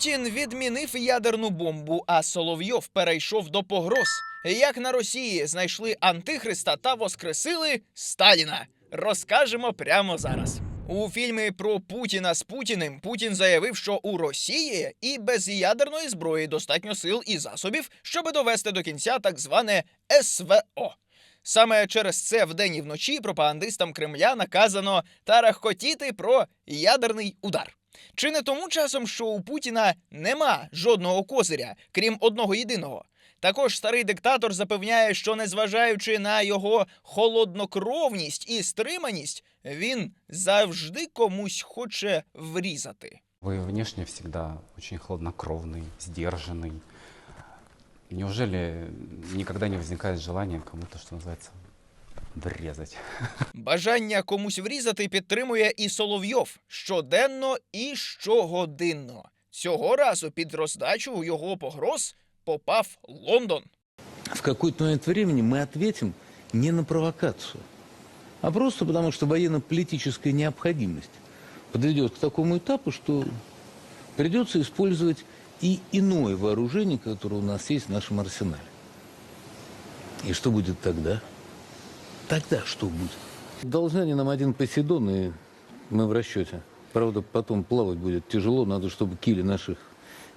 Путін відмінив ядерну бомбу, а Соловйов перейшов до погроз. Як на Росії знайшли антихриста та воскресили Сталіна. Розкажемо прямо зараз. У фільмі про Путіна з Путіним Путін заявив, що у Росії і без ядерної зброї достатньо сил і засобів, щоб довести до кінця так зване СВО. Саме через це вдень і вночі пропагандистам Кремля наказано тарахкотіти про ядерний удар. Чи не тому часом, що у Путіна нема жодного козиря, крім одного єдиного? Також старий диктатор запевняє, що незважаючи на його холоднокровність і стриманість, він завжди комусь хоче врізати. Вы внешне всегда очень хладнокровный, сдержанный. Неужели никогда не возникает желания кому-то, что называется, врезать? Бажання комусь врізати підтримує і Соловйов щоденно і щогодинно. Цього разу під роздачу його погроз попав Лондон. в какой-то момент времени мы ответим не на провокацию, а просто потому, что военно-политическая необходимость подведет к такому этапу, что придется использовать и иное вооружение, которое у нас есть в нашем арсенале. И что будет тогда? Тогда что будет? Должны они нам один Посейдон, и мы в расчете. Правда, потом плавать будет тяжело, надо, чтобы кили наших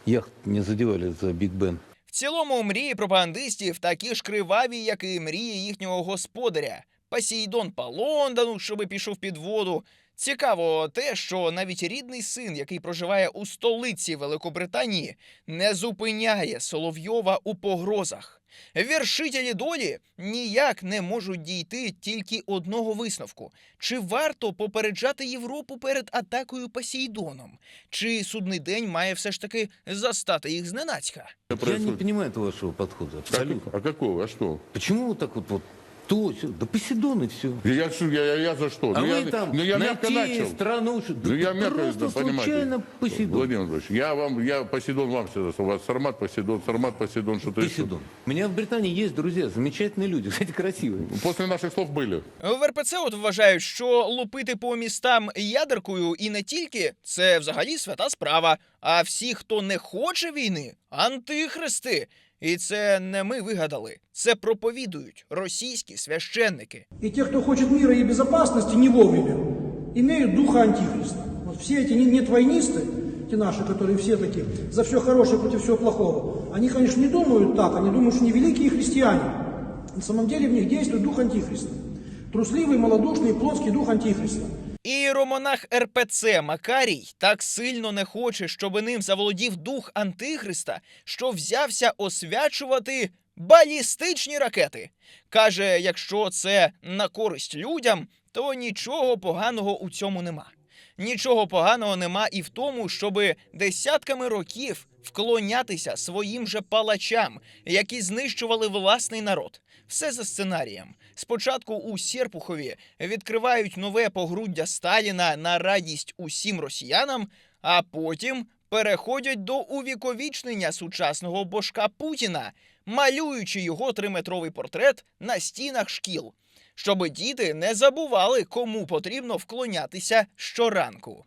яхт не задевали за Биг Бен. В цілому мрії пропагандистів такі ж криваві, як і мрії їхнього господаря. Посейдон по Лондону, щоби пішов під воду. Цікаво те, що навіть рідний син, який проживає у столиці Великобританії, не зупиняє Соловйова у погрозах. Віршителі долі ніяк не можуть дійти тільки одного висновку: чи варто попереджати Європу перед атакою Посейдоном? Чи судний день має все ж таки застати їх зненацька? Я не этого вашего подхода. Абсолютно. А какого? А что? Почему вот так вот, вот то, сё? да Посейдон и все. Я, что- я, я, я за что? А ну, вы я, там ну, я мягко найти начал. страну, что- Ну, я да мягко, просто да, понимаете. случайно Посейдон. Владимир Владимирович, я вам, я Посейдон вам всегда, у вас Сармат Посейдон, Сармат Посейдон, что-то еще. Посейдон. У меня в Британии есть друзья, замечательные люди, кстати, красивые. После наших слов были. В РПЦ от вважають, що лупити по містам ядеркою і не тільки це взагалі свята справа. А всі, хто не хоче війни, антихристи. І це не ми вигадали. Це проповідують російські священники. И те, кто хочет мира и безопасности, не вовремя, имеют духа антихриста. Вот все эти не- нетвойнисты, те наши, которые все такие, за все хорошее против всего плохого, они, конечно, не думают так, они думают, что они великие христиане. На самом деле в них действует дух антихриста. Трусливый, малодушный, плотский дух антихриста. І романах РПЦ Макарій так сильно не хоче, щоби ним заволодів дух антихриста, що взявся освячувати балістичні ракети. Каже, якщо це на користь людям, то нічого поганого у цьому нема. Нічого поганого нема і в тому, щоби десятками років вклонятися своїм же палачам, які знищували власний народ. Все за сценарієм. Спочатку у Серпухові відкривають нове погруддя Сталіна на радість усім росіянам, а потім переходять до увіковічнення сучасного божка Путіна, малюючи його триметровий портрет на стінах шкіл, щоби діти не забували, кому потрібно вклонятися щоранку.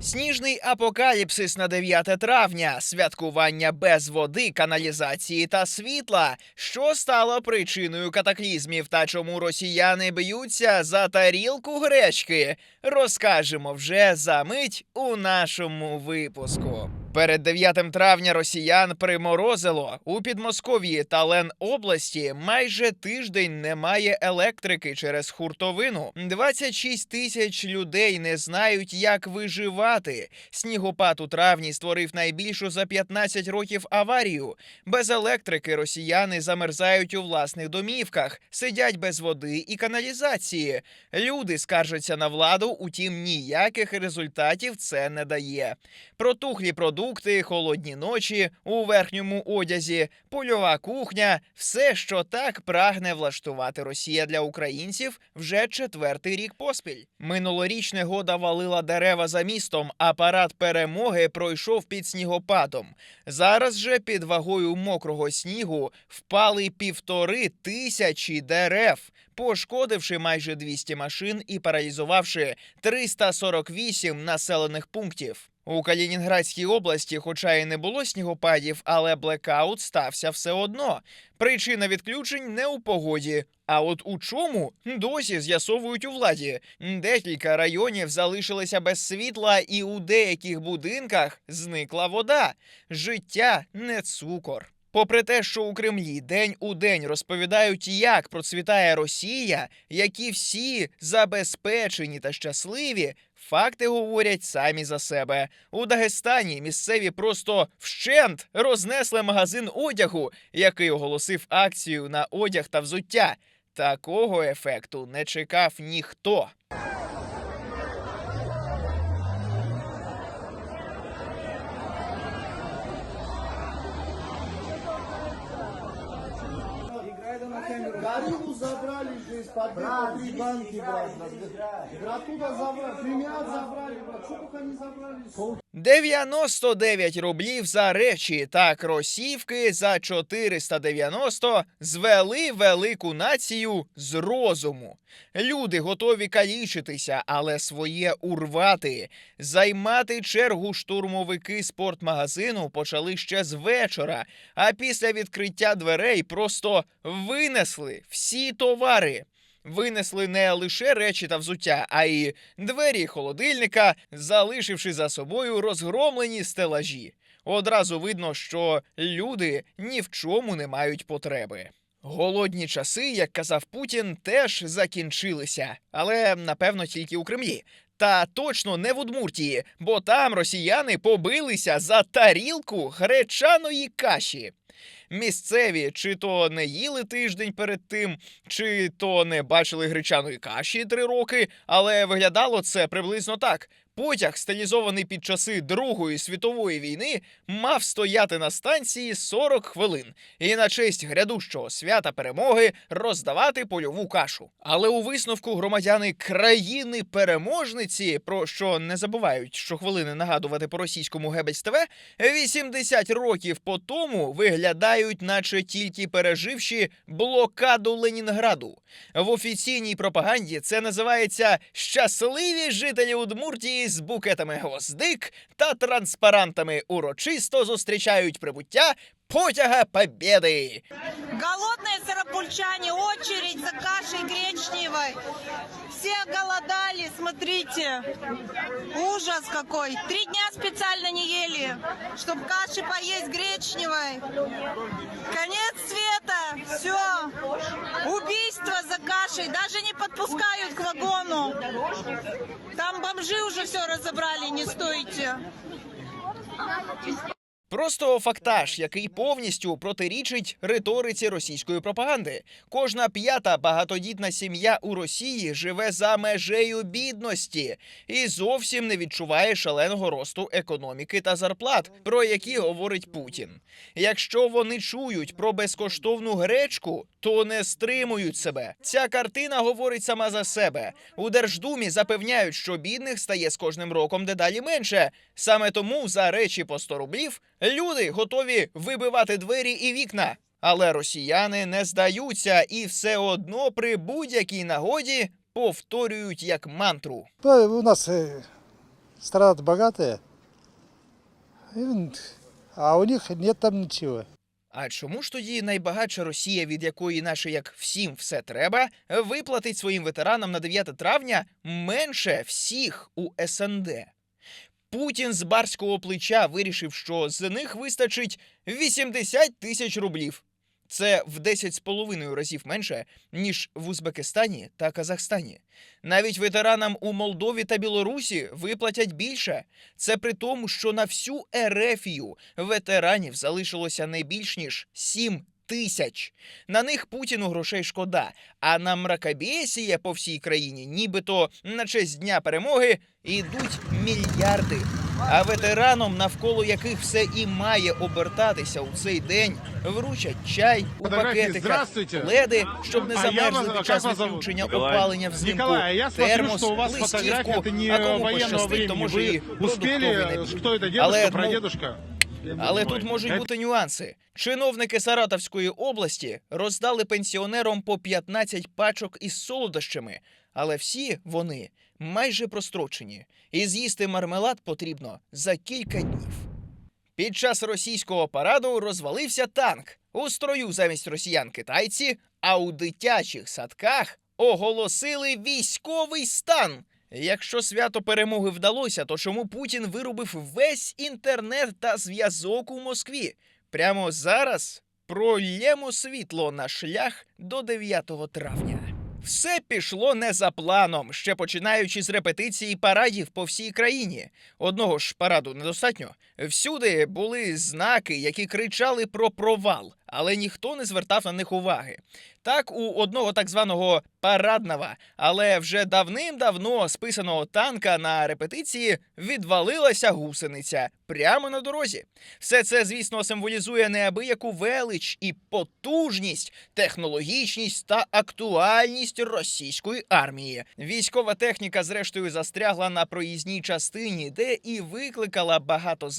Сніжний апокаліпсис на 9 травня, святкування без води, каналізації та світла, що стало причиною катаклізмів та чому росіяни б'ються за тарілку гречки, розкажемо вже за мить у нашому випуску. Перед 9 травня росіян приморозило у Підмосков'ї та Ленобласті майже тиждень немає електрики через хуртовину. 26 тисяч людей не знають, як виживати. Снігопад у травні створив найбільшу за 15 років аварію. Без електрики росіяни замерзають у власних домівках, сидять без води і каналізації. Люди скаржаться на владу, утім ніяких результатів це не дає. Протухлі продукти, холодні ночі у верхньому одязі, польова кухня все, що так прагне влаштувати Росія для українців вже четвертий рік поспіль. Минулорічне года валила дерева за містом, а парад перемоги пройшов під снігопадом. Зараз же під вагою мокрого снігу впали півтори тисячі дерев. Пошкодивши майже 200 машин і паралізувавши 348 населених пунктів. У Калінінградській області, хоча і не було снігопадів, але блекаут стався все одно. Причина відключень не у погоді. А от у чому досі з'ясовують у владі. Декілька районів залишилися без світла, і у деяких будинках зникла вода. Життя не цукор. Попри те, що у Кремлі день у день розповідають, як процвітає Росія, які всі забезпечені та щасливі, факти говорять самі за себе. У Дагестані місцеві просто вщент рознесли магазин одягу, який оголосив акцію на одяг та взуття. Такого ефекту не чекав ніхто. Забрали из-под три банки, брат. Оттуда забрали, примят забрали, брат. Что только не забрали. 99 рублів за речі та кросівки за 490 звели велику націю з розуму. Люди готові калічитися, але своє урвати. Займати чергу штурмовики спортмагазину почали ще з вечора, а після відкриття дверей просто винесли всі товари. Винесли не лише речі та взуття, а й двері холодильника, залишивши за собою розгромлені стелажі. Одразу видно, що люди ні в чому не мають потреби. Голодні часи, як казав Путін, теж закінчилися, але напевно тільки у Кремлі. Та точно не в Удмуртії, бо там росіяни побилися за тарілку гречаної каші. Місцеві чи то не їли тиждень перед тим, чи то не бачили гречаної каші три роки, але виглядало це приблизно так. Потяг, стилізований під часи Другої світової війни, мав стояти на станції 40 хвилин і на честь грядущого свята перемоги роздавати польову кашу. Але у висновку громадяни країни-переможниці, про що не забувають щохвилини нагадувати по російському Гебельс ТВ, 80 років по тому виглядають, наче тільки переживши блокаду Ленінграду. В офіційній пропаганді це називається щасливі жителі Удмуртії з букетами гвоздик та транспарантами урочисто зустрічають прибуття потяга Побєди. Голодные сарапульчане, очередь за кашей гречневой. Все голодали, смотрите. Ужас какой. Три дня специально не ели, чтобы каши поесть гречневой. Конец света. Все. Убийство за кашей. Даже не подпускают к вагону. Там бомжи уже все разобрали, не стойте. Просто фактаж, який повністю протирічить риториці російської пропаганди. Кожна п'ята багатодітна сім'я у Росії живе за межею бідності і зовсім не відчуває шаленого росту економіки та зарплат, про які говорить Путін. Якщо вони чують про безкоштовну гречку, то не стримують себе. Ця картина говорить сама за себе. У Держдумі запевняють, що бідних стає з кожним роком дедалі менше. Саме тому за речі по 100 рублів люди готові вибивати двері і вікна. Але росіяни не здаються і все одно при будь-якій нагоді повторюють як мантру. У нас э, страна богатая, а у них нет там ничего. А чому ж тоді найбагатша Росія, від якої наше як всім все треба, виплатить своїм ветеранам на 9 травня менше всіх у СНД? Путін з барського плеча вирішив, що з них вистачить 80 тисяч рублів. Це в 10 з половиною разів менше, ніж в Узбекистані та Казахстані. Навіть ветеранам у Молдові та Білорусі виплатять більше. Це при тому, що на всю Ерефію ветеранів залишилося не більш ніж 7 тисяч. На них Путіну грошей шкода, а на мракобесія по всій країні, нібито на честь дня перемоги, ідуть мільярди. А ветеранам, навколо яких все і має обертатися у цей день, вручать чай у Фотографії. пакетиках, Здравствуйте. леди, щоб не А я замерзли вас- під час как вас зовут? відключення Николай. опалення взимку. Николай, а я смотрю, термос, что у вас листівку, фотография это не а кому военного пощастить, то времени. може і Вы успели, продуктовий набір. кто это, дедушка, Але, ну, прадедушка? Але тут можуть Это- бути нюанси. Чиновники Саратовської області роздали пенсіонерам по 15 пачок із солодощами, але всі вони майже прострочені, і з'їсти мармелад потрібно за кілька днів. Під час російського параду розвалився танк. У строю замість росіян китайці, а у дитячих садках оголосили військовий стан. Якщо свято перемоги вдалося, то чому Путін вирубив весь інтернет та зв'язок у Москві? Прямо зараз прольємо світло на шлях до 9 травня. Все пішло не за планом, ще починаючи з репетиції парадів по всій країні. Одного ж параду недостатньо. Всюди були знаки, які кричали про провал, але ніхто не звертав на них уваги. Так, у одного так званого парадного, але вже давним-давно списаного танка на репетиції відвалилася гусениця прямо на дорозі. Все це, звісно, символізує неабияку велич і потужність, технологічність та актуальність російської армії. Військова техніка, зрештою, застрягла на проїзній частині, де і викликала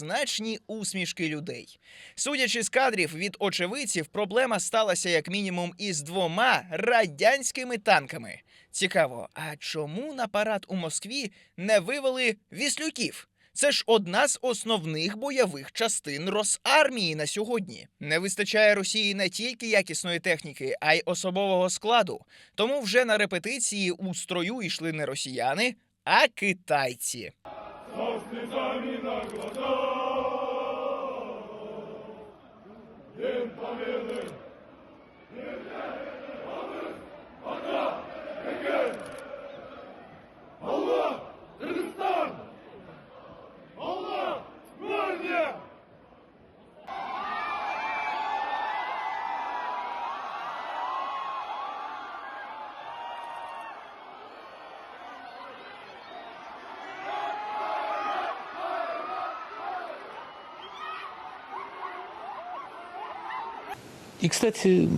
багатозначні усмішки людей. Судячи з кадрів від очевидців, проблема сталася як мінімум із двома радянськими танками. Цікаво, а чому на парад у Москві не вивели віслюків? Це ж одна з основних бойових частин Росармії на сьогодні. Не вистачає Росії не тільки якісної техніки, а й особового складу. Тому вже на репетиції у строю йшли не росіяни, а китайці. И, кстати,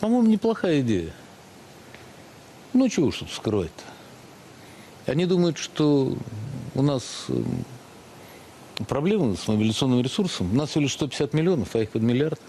по-моему, неплохая идея. Ну, чего уж скрывать-то? Они думают, что у нас м, проблемы с мобилизационным ресурсом. У нас всего лишь 150 миллионов, а их под миллиард.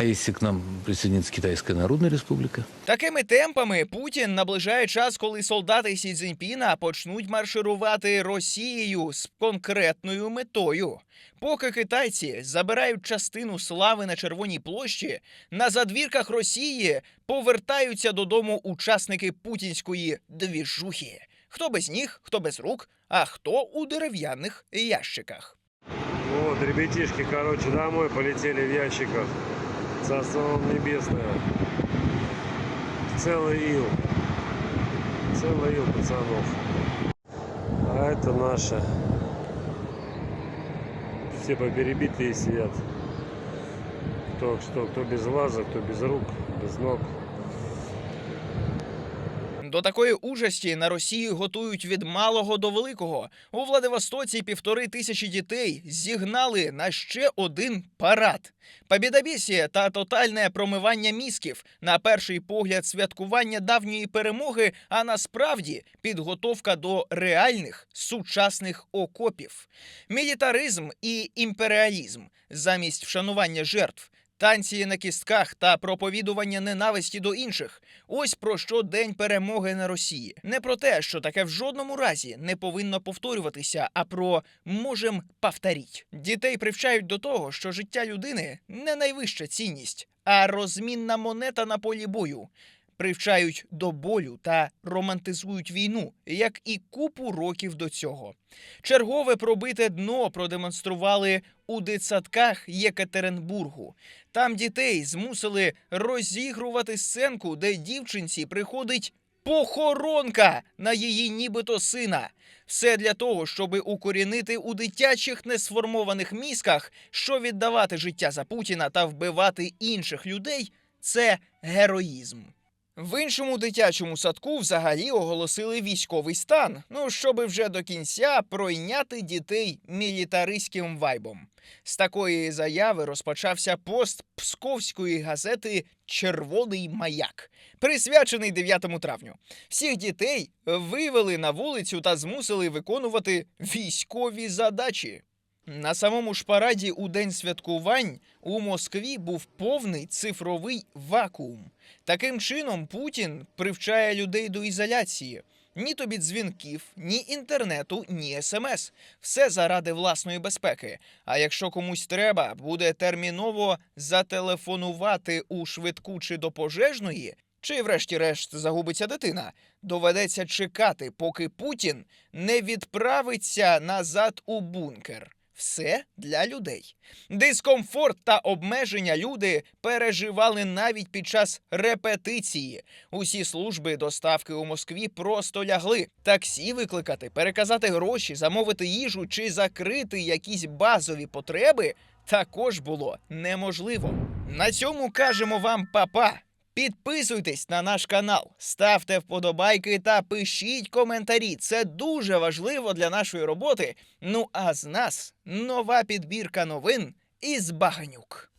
А если к нам присоединится Китайская Народная Республика? Такими темпами Путін наближає час, коли солдати Сі Цзіньпіна почнуть марширувати Росією з конкретною метою. Поки китайці забирають частину слави на Червоній площі, на задвірках Росії повертаються додому учасники путінської двіжухи. Хто без ніг, хто без рук, а хто у дерев'яних ящиках. Вот, ребятишки, короче, домой полетели в ящиках. Царство вам небесное. Целый ил. Целый ил пацанов. А это наши. Все поперебитые сидят. Кто что, кто без глаза, кто без рук, без ног. До такої участі на Росії готують від малого до великого. У Владивостоці півтори тисячі дітей зігнали на ще один парад. Побідобісія та тотальне промивання мізків на перший погляд святкування давньої перемоги, а насправді підготовка до реальних сучасних окопів. Мілітаризм і імперіалізм замість вшанування жертв. Танці на кістках та проповідування ненависті до інших. Ось про що день перемоги на Росії. Не про те, що таке в жодному разі не повинно повторюватися, а про можем повторіть. Дітей привчають до того, що життя людини не найвища цінність, а розмінна монета на полі бою. Привчають до болю та романтизують війну, як і купу років до цього. Чергове пробите дно продемонстрували у дитсадках Єкатеринбургу. Там дітей змусили розігрувати сценку, де дівчинці приходить похоронка на її нібито сина. Все для того, щоби укорінити у дитячих несформованих мізках, що віддавати життя за Путіна та вбивати інших людей це героїзм. В іншому дитячому садку взагалі оголосили військовий стан, ну щоби вже до кінця пройняти дітей мілітаристським вайбом. З такої заяви розпочався пост псковської газети Червоний маяк, присвячений 9 травню. Всіх дітей вивели на вулицю та змусили виконувати військові задачі. На самому ж параді у день святкувань у Москві був повний цифровий вакуум. Таким чином Путін привчає людей до ізоляції. Ні тобі дзвінків, ні інтернету, ні смс. Все заради власної безпеки. А якщо комусь треба буде терміново зателефонувати у швидку чи до пожежної, чи, врешті-решт, загубиться дитина, доведеться чекати, поки Путін не відправиться назад у бункер. Все для людей. Дискомфорт та обмеження люди переживали навіть під час репетиції. Усі служби доставки у Москві просто лягли. Таксі викликати, переказати гроші, замовити їжу чи закрити якісь базові потреби також було неможливо. На цьому кажемо вам па-па. Підписуйтесь на наш канал, ставте вподобайки та пишіть коментарі. Це дуже важливо для нашої роботи. Ну а з нас нова підбірка новин із Баганюк.